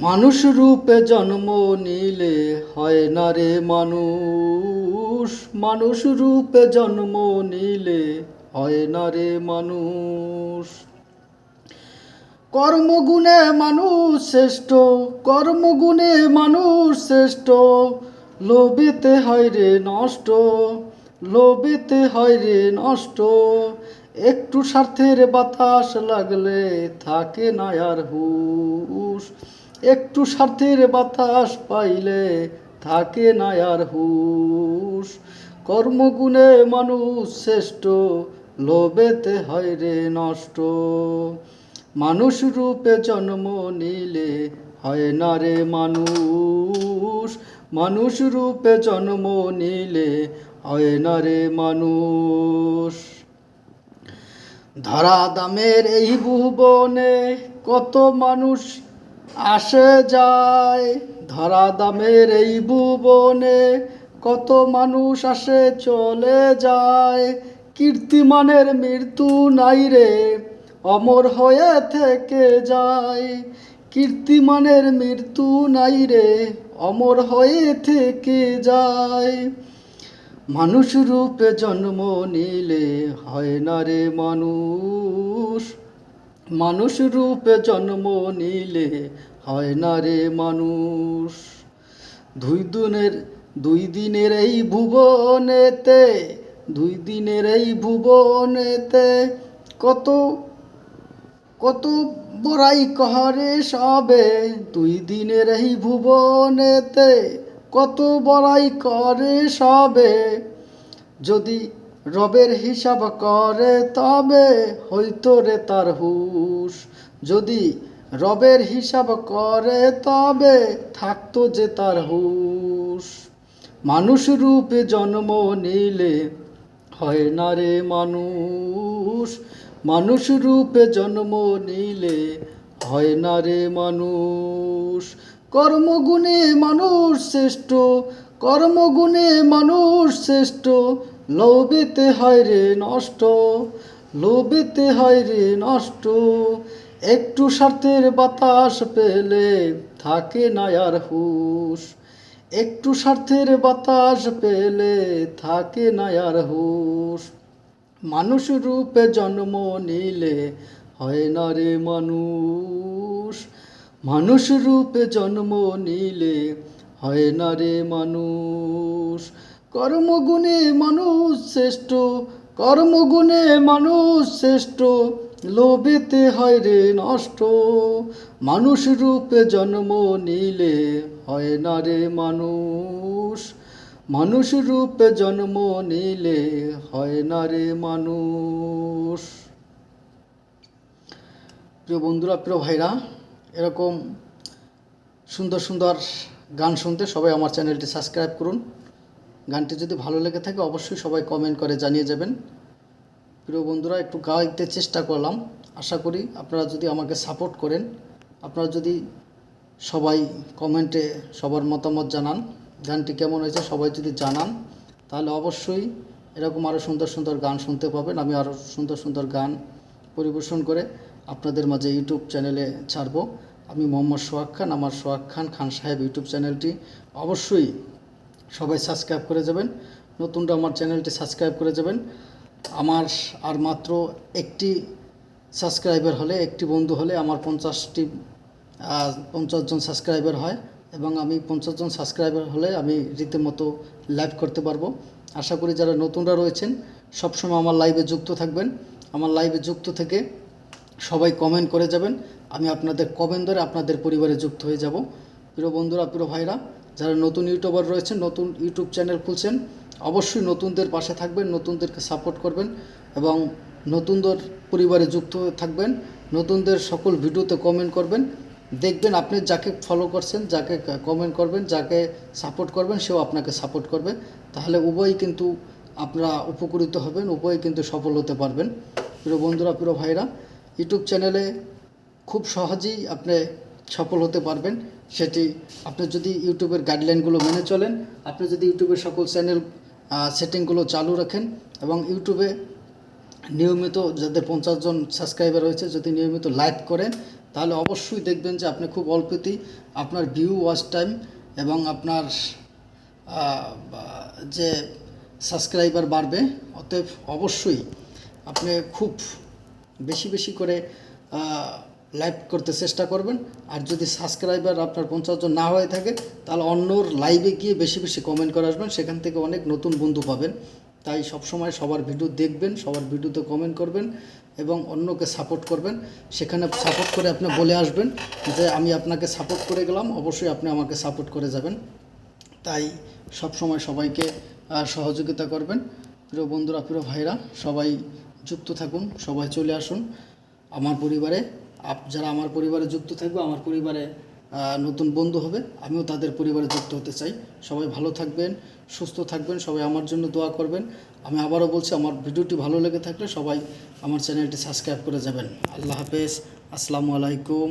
মানুষ রূপে জন্ম নিলে হয় না রে মানুষ। মানুষ রূপে জন্ম নিলে হয় না রে মানুষ। কর্মগুণে মানুষ শ্রেষ্ঠ, কর্মগুণে মানুষ শ্রেষ্ঠ। লোভেতে হয় রে নষ্ট, লোভেতে হয় রে নষ্ট। একটু স্বার্থের বাতাস লাগলে থাকে না আর হুশ। একটু স্বার্থের বাতাস পাইলে থাকে না আর হুশ। কর্মগুণে মানুষ শ্রেষ্ঠ, লোভেতে হয় রে নষ্ট। মানুষ রূপে জন্ম নিলে হয় না রে মানুষ। মানুষ রূপে জন্ম নিলে হয় না রে মানুষ। ধরা দামের এই ভুবনে কত মানুষ আসে যায় ধরা দামের এই ভুবনে। কত মানুষ আসে, চলে যায়। কীর্তিমানের মৃত্যু নাই রে, অমর হয়ে থেকে যায়। কীর্তিমানের মৃত্যু নাই রে, অমর হয়ে থেকে যায়। মানুষ রূপে জন্ম নিলে হয় না রে মানুষ। মানুষ রূপে জন্ম নিলে হয় না রে মানুষ। দুই দিনের দুই দিনের এই ভুবনেতে, দুই দিনের এই ভুবনেতে কত কত বড়াই কহরে সবে। দুই দিনের এই ভুবনেতে কত বড়াই করে সবে। যদি রবের হিসাব করে, তবে হইতো রে তার হুশ। যদি রবের হিসাব করে, তবে থাকতো যে তার হুশ। মানুষ রূপে জন্ম নিলে হয় না রে মানুষ। মানুষ রূপে জন্ম নিলে হয় না রে মানুষ। কর্মগুণে মানুষ শ্রেষ্ঠ, কর্মগুণে মানুষ শ্রেষ্ঠ লোভেতে হয় রে নষ্ট, লোভেতে হয় রে নষ্ট। একটু স্বার্থের বাতাস পেলে থাকে না আর হুশ। একটু স্বার্থের বাতাস পেলে থাকে না আর হুশ। মানুষ রূপে জন্ম নিলে হয় না রে মানুষ। মানুষ রূপে জন্ম নিলে হয় না রে মানুষ। কর্মগুণে মানুষ শ্রেষ্ঠ, কর্মগুণে মানুষ শ্রেষ্ঠ, লোভেতে হয় রে নষ্ট। মানুষ রূপে জন্ম নিলে হয় না রে মানুষ। মানুষ রূপে জন্ম নিলে হয় না রে মানুষ। প্রিয় বন্ধুরা, প্রিয় ভাইরা, এরকম সুন্দর সুন্দর গান শুনতে সবাই আমার চ্যানেলটি সাবস্ক্রাইব করুন। গানটি যদি ভালো লেগে থাকে, অবশ্যই সবাই কমেন্ট করে জানিয়ে যাবেন। প্রিয় বন্ধুরা, একটু গাইতে চেষ্টা করলাম। আশা করি আপনারা যদি আমাকে সাপোর্ট করেন, আপনারা যদি সবাই কমেন্টে সবার মতামত জানান, গানটি কেমন হয়েছে সবাই যদি জানান, তাহলে অবশ্যই এরকম আরও সুন্দর সুন্দর গান শুনতে পাবেন। আমি আরও সুন্দর সুন্দর গান পরিবেশন করে আপনাদের মাঝে ইউটিউব চ্যানেলে ছাড়বো। আমি মোহাম্মদ সোহাগ খান, আমার সোহাগ খান খান সাহেব ইউটিউব চ্যানেলটি অবশ্যই সবাই সাবস্ক্রাইব করে যাবেন। নতুনটা আমার চ্যানেলটি সাবস্ক্রাইব করে যাবেন। আমার আর মাত্র একটি সাবস্ক্রাইবার হলে, একটি বন্ধু হলে আমার পঞ্চাশটি পঞ্চাশ জন সাবস্ক্রাইবার হয় এবং আমি পঞ্চাশ জন সাবস্ক্রাইবার হলে আমি রীতিমতো লাইভ করতে পারব। আশা করি যারা নতুনরা রয়েছেন, সবসময় আমার লাইভে যুক্ত থাকবেন। আমার লাইভে যুক্ত থেকে সবাই কমেন্ট করে যাবেন। আমি আপনাদের কমেন্ট ধরে আপনাদের পরিবারে যুক্ত হয়ে যাব। প্রিয় বন্ধুরা, প্রিয় ভাইরা যারা নতুন ইউটিউবার রয়েছেন, নতুন ইউটিউব চ্যানেল খুলছেন, অবশ্যই নতুনদের পাশে থাকবেন, নতুনদেরকে সাপোর্ট করবেন এবং নতুনদের পরিবারে যুক্ত থাকবেন, নতুনদের সকল ভিডিওতে কমেন্ট করবেন, দেখবেন আপনি যাকে ফলো করছেন, যাকে কমেন্ট করবেন, যাকে সাপোর্ট করবেন, সেও আপনাকে সাপোর্ট করবে। তাহলে উভয়ই কিন্তু আপনারা উপকৃত হবেন, উভয়ই কিন্তু সফল হতে পারবেন। প্রিয় বন্ধুরা, প্রিয় ভাইরা, ইউটিউব চ্যানেলে খুব সহজেই আপনি সফল হতে পারবেন, সেটি আপনি যদি ইউটিউবের গাইডলাইনগুলো মেনে চলেন, আপনি যদি ইউটিউবের সকল চ্যানেল সেটিংগুলো চালু রাখেন এবং ইউটিউবে নিয়মিত যাদের পঞ্চাশ জন সাবস্ক্রাইবার রয়েছে, যদি নিয়মিত লাইক করেন, তাহলে অবশ্যই দেখবেন যে আপনি খুব অল্পতেই আপনার ভিউ ওয়াচ টাইম এবং আপনার যে সাবস্ক্রাইবার বাড়বে, অতএব অবশ্যই আপনি খুব বেশি বেশি করে লাইভ করতে চেষ্টা করবেন। আর যদি সাবস্ক্রাইবার আপনার পঞ্চাশ জন না হয়ে থাকে, তাহলে অন্যর লাইভে গিয়ে বেশি বেশি কমেন্ট করে আসবেন। সেখান থেকে অনেক নতুন বন্ধু পাবেন। তাই সবসময় সবার ভিডিও দেখবেন, সবার ভিডিওতে কমেন্ট করবেন এবং অন্যকে সাপোর্ট করবেন। সেখানে সাপোর্ট করে আপনি বলে আসবেন যে, আমি আপনাকে সাপোর্ট করে গেলাম, অবশ্যই আপনি আমাকে সাপোর্ট করে যাবেন। তাই সব সময় সবাইকে সহযোগিতা করবেন। প্রিয় বন্ধুরা, প্রিয় ভাইরা সবাই যুক্ত থাকুন, সবাই চলে আসুন। আমার পরিবারে যারা আমার পরিবারে যুক্ত থাকবে, আমার পরিবারে নতুন বন্ধু হবে, আমিও তাদের পরিবারে যুক্ত হতে চাই। সবাই ভালো থাকবেন, সুস্থ থাকবেন, সবাই আমার জন্য দোয়া করবেন। আমি আবারও বলছি, আমার ভিডিওটি ভালো লেগে থাকলে সবাই আমার চ্যানেলটি সাবস্ক্রাইব করে যাবেন। আল্লাহ হাফেজ, আসসালামু আলাইকুম।